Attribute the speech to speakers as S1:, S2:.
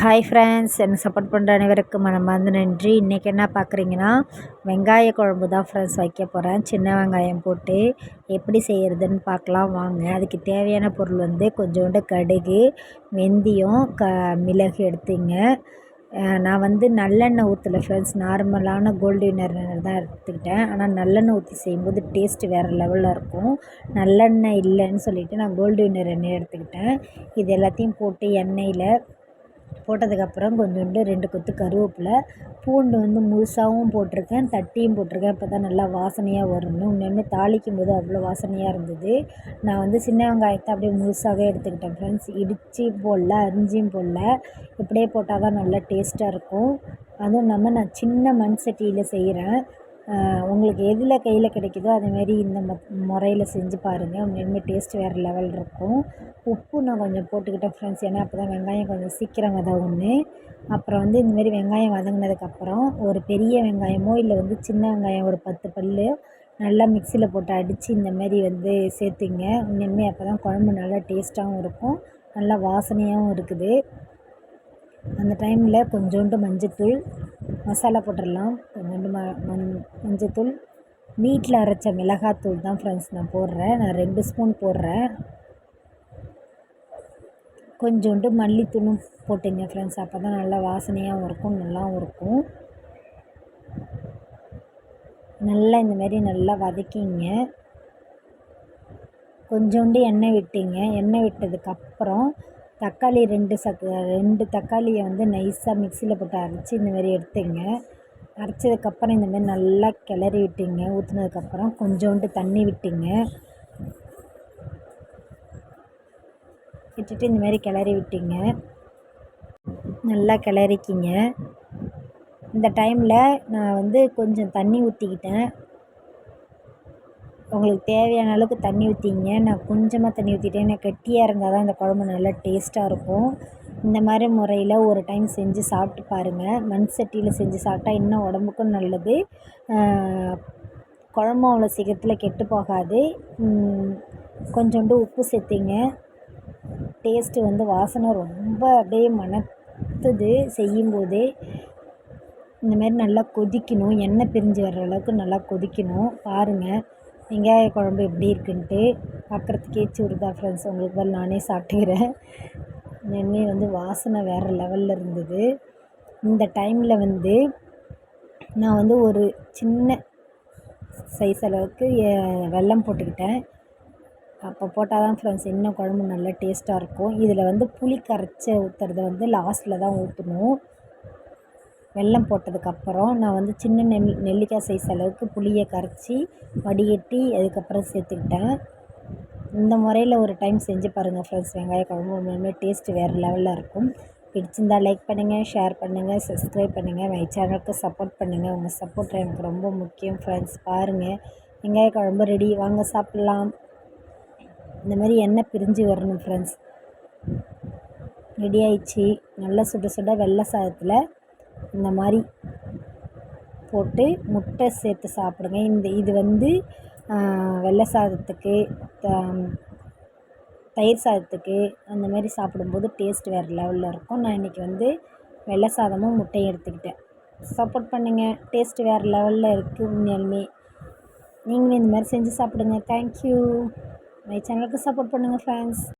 S1: Hi friends என்னை support பண்ணுற அனைவருக்கும் மனமார்ந்த நன்றி. இன்றைக்கி என்ன பார்க்குறீங்கன்னா வெங்காய குழம்பு தான் ஃப்ரெண்ட்ஸ் வைக்க போகிறேன் சின்ன வெங்காயம் போட்டு எப்படி செய்கிறதுன்னு பார்க்கலாம் வாங்க. அதுக்கு தேவையான பொருள் வந்து கொஞ்சோண்டு கடுகு வெந்தயம் க மிளகு எடுத்துங்க. நான் வந்து நல்லெண்ணெய் ஊற்றலை ஃப்ரெண்ட்ஸ் நார்மலான கோல்டு வினர் தான் எடுத்துக்கிட்டேன். ஆனால் நல்லெண்ணெய் ஊற்றி செய்யும்போது டேஸ்ட்டு வேறு லெவலில் இருக்கும். நல்லெண்ணெய் இல்லைன்னு சொல்லிவிட்டு நான் கோல்டு வினர் எண்ணெய் எடுத்துக்கிட்டேன். இது எல்லாத்தையும் போட்டு எண்ணெயில் போட்டதுக்கப்புறம் கொஞ்சோண்டு ரெண்டு கொத்து கருவேப்பிலை பூண்டு வந்து முழுசாகவும் போட்டிருக்கேன் தட்டியும் போட்டிருக்கேன். இப்போ தான் நல்லா வாசனையாக வரும் உண்மையுமே தாளிக்கும் போது அவ்வளோ வாசனையாக இருந்தது. நான் வந்து சின்ன வெங்காயத்தை அப்படியே முழுசாகவே எடுத்துக்கிட்டேன் ஃப்ரெண்ட்ஸ் இடித்து போடல அரிஞ்சியும் போடல. இப்படியே போட்டால் தான் நல்லா டேஸ்ட்டாக இருக்கும். அதுவும் இல்லாமல் நான் சின்ன மண் சட்டியில் செய்கிறேன் உங்களுக்கு எதில் கையில் கிடைக்குதோ அதேமாரி இந்த ம முறையில் செஞ்சு பாருங்கள் உண்மையுமே டேஸ்ட் வேறு லெவல் இருக்கும். உப்பு நான் கொஞ்சம் போட்டுக்கிட்டேன் ஃப்ரெண்ட்ஸ் ஏன்னா அப்போ தான் வெங்காயம் கொஞ்சம் சீக்கிரம் வதங்கும்னு அப்புறம் வந்து இந்தமாரி வெங்காயம் வதங்கினதுக்கப்புறம் ஒரு பெரிய வெங்காயமோ இல்லை வந்து சின்ன வெங்காயம் ஒரு பத்து பல் நல்லா மிக்சியில் போட்டு அடித்து இந்தமாரி வந்து சேர்த்துங்க. உண்மையுமே அப்போ தான் குழம்பு நல்லா டேஸ்ட்டாகவும் இருக்கும். நல்லா வாசனையாகவும் இருக்குது. அந்த டைமில் கொஞ்சோண்டு மஞ்சத்தூள் மசாலா போட்டுடலாம். கொஞ்சோண்டு ம மஞ் மஞ்சத்தூள். வீட்டில் அரைச்ச மிளகாத்தூள் தான் ஃப்ரெண்ட்ஸ் நான் போடுறேன். நான் ரெண்டு ஸ்பூன் போடுறேன். கொஞ்சோண்டு மல்லித்தூளும் போட்டுங்க ஃப்ரெண்ட்ஸ் அப்போ தான் நல்லா வாசனையாகவும் இருக்கும் நல்லாவும் இருக்கும். நல்லா இந்தமாரி நல்லா வதக்கிங்க. கொஞ்சோண்டு எண்ணெய் விட்டுங்க. எண்ணெய் விட்டதுக்கப்புறம் தக்காளி ரெண்டு சக் ரெண்டு தக்காளியை வந்து நைஸாக மிக்சியில் போட்டு அரைச்சி இந்தமாரி எடுத்துங்க. அரைச்சதுக்கப்புறம் இந்தமாரி நல்லா கிளறி விட்டுங்க. ஊற்றுனதுக்கப்புறம் கொஞ்சோண்டு தண்ணி விட்டுங்க. விட்டுட்டு இந்தமாரி கிளறி விட்டுங்க. நல்லா கிளறிக்கிங்க. இந்த டைமில் நான் வந்து கொஞ்சம் தண்ணி ஊற்றிக்கிட்டேன் உங்களுக்கு தேவையான அளவுக்கு தண்ணி ஊற்றிங்க நான் கொஞ்சமாக தண்ணி ஊற்றிட்டேன் ஏன்னா கெட்டியாக இருந்தால் தான் இந்த குழம்பு நல்லா டேஸ்ட்டாக இருக்கும். இந்த மாதிரி முறையில் ஒரு டைம் செஞ்சு சாப்பிட்டு பாருங்கள் மண் சட்டியில் செஞ்சு சாப்பிட்டா இன்னும் உடம்புக்கும் நல்லது. குழம்பும் அவ்வளோ சீக்கிரத்தில் கெட்டு போகாது. கொஞ்சோண்டு உப்பு சேர்த்திங்க. டேஸ்ட்டு வந்து வாசனை ரொம்ப அப்படியே மணத்துது செய்யும்போதே. இந்தமாரி நல்லா கொதிக்கணும். எண்ணெய் பிரிஞ்சு வர்ற அளவுக்கு நல்லா கொதிக்கணும். பாருங்கள் வெங்காய குழம்பு எப்படி இருக்குன்ட்டு பார்க்குறதுக்கே சுருதா ஃப்ரெண்ட்ஸ் உங்களுக்கு பதில் நானே சாப்பிட்டுக்கிறேன். எண்ணெய் வந்து வாசனை வேறு லெவலில் இருந்தது. இந்த டைமில் வந்து நான் வந்து ஒரு சின்ன சைஸ் அளவுக்கு வெல்லம் போட்டுக்கிட்டேன். அப்போ போட்டால் தான் ஃப்ரெண்ட்ஸ் இன்னும் குழம்பு நல்லா டேஸ்ட்டாக இருக்கும். இதில் வந்து புளி கரைச்சி ஊற்றுறத வந்து லாஸ்ட்டில் தான் ஊற்றணும் வெல்லம் போட்டதுக்கப்புறம் நான் வந்து சின்ன நெல் நெல்லிக்காய் சைஸ் அளவுக்கு புளியை கரைச்சி வடிகட்டி அதுக்கப்புறம் சேர்த்துக்கிட்டேன். இந்த முறையில் ஒரு டைம் செஞ்சு பாருங்கள் ஃப்ரெண்ட்ஸ் வெங்காய குழம்பு உண்மையுமே டேஸ்ட்டு வேறு லெவலில் இருக்கும். பிடிச்சிருந்தால் லைக் பண்ணுங்கள் ஷேர் பண்ணுங்கள் சப்ஸ்கிரைப் பண்ணுங்கள் மை சேனலுக்கு சப்போர்ட் பண்ணுங்கள் உங்கள் சப்போர்ட் எனக்கு ரொம்ப முக்கியம் ஃப்ரெண்ட்ஸ் பாருங்கள் வெங்காய குழம்பு ரெடி வாங்க சாப்பிட்லாம். இந்த மாதிரி எண்ணெய் பிரிஞ்சு வரணும் ஃப்ரெண்ட்ஸ் ரெடி ஆயிடுச்சு. நல்லா சுட சுட வெள்ளை சாதத்தில் இந்த மாதிரி போட்டு முட்டை சேர்த்து சாப்பிடுங்க. இந்த இது வந்து வெள்ளை சாதத்துக்கு த தயிர் சாதத்துக்கு அந்த மாதிரி சாப்பிடும்போது டேஸ்ட் வேறு லெவலில் இருக்கும். நான் இன்றைக்கி வந்து வெள்ளை சாதமும் முட்டையும் எடுத்துக்கிட்டேன். சப்போர்ட் பண்ணுங்கள் டேஸ்ட் வேறு லெவலில் இருக்குது உண்மையாலுமே. நீங்களும் இந்த மாதிரி செஞ்சு சாப்பிடுங்க. தேங்க்யூ மை சேனலுக்கு சப்போர்ட் பண்ணுங்கள் ஃப்ரெண்ட்ஸ்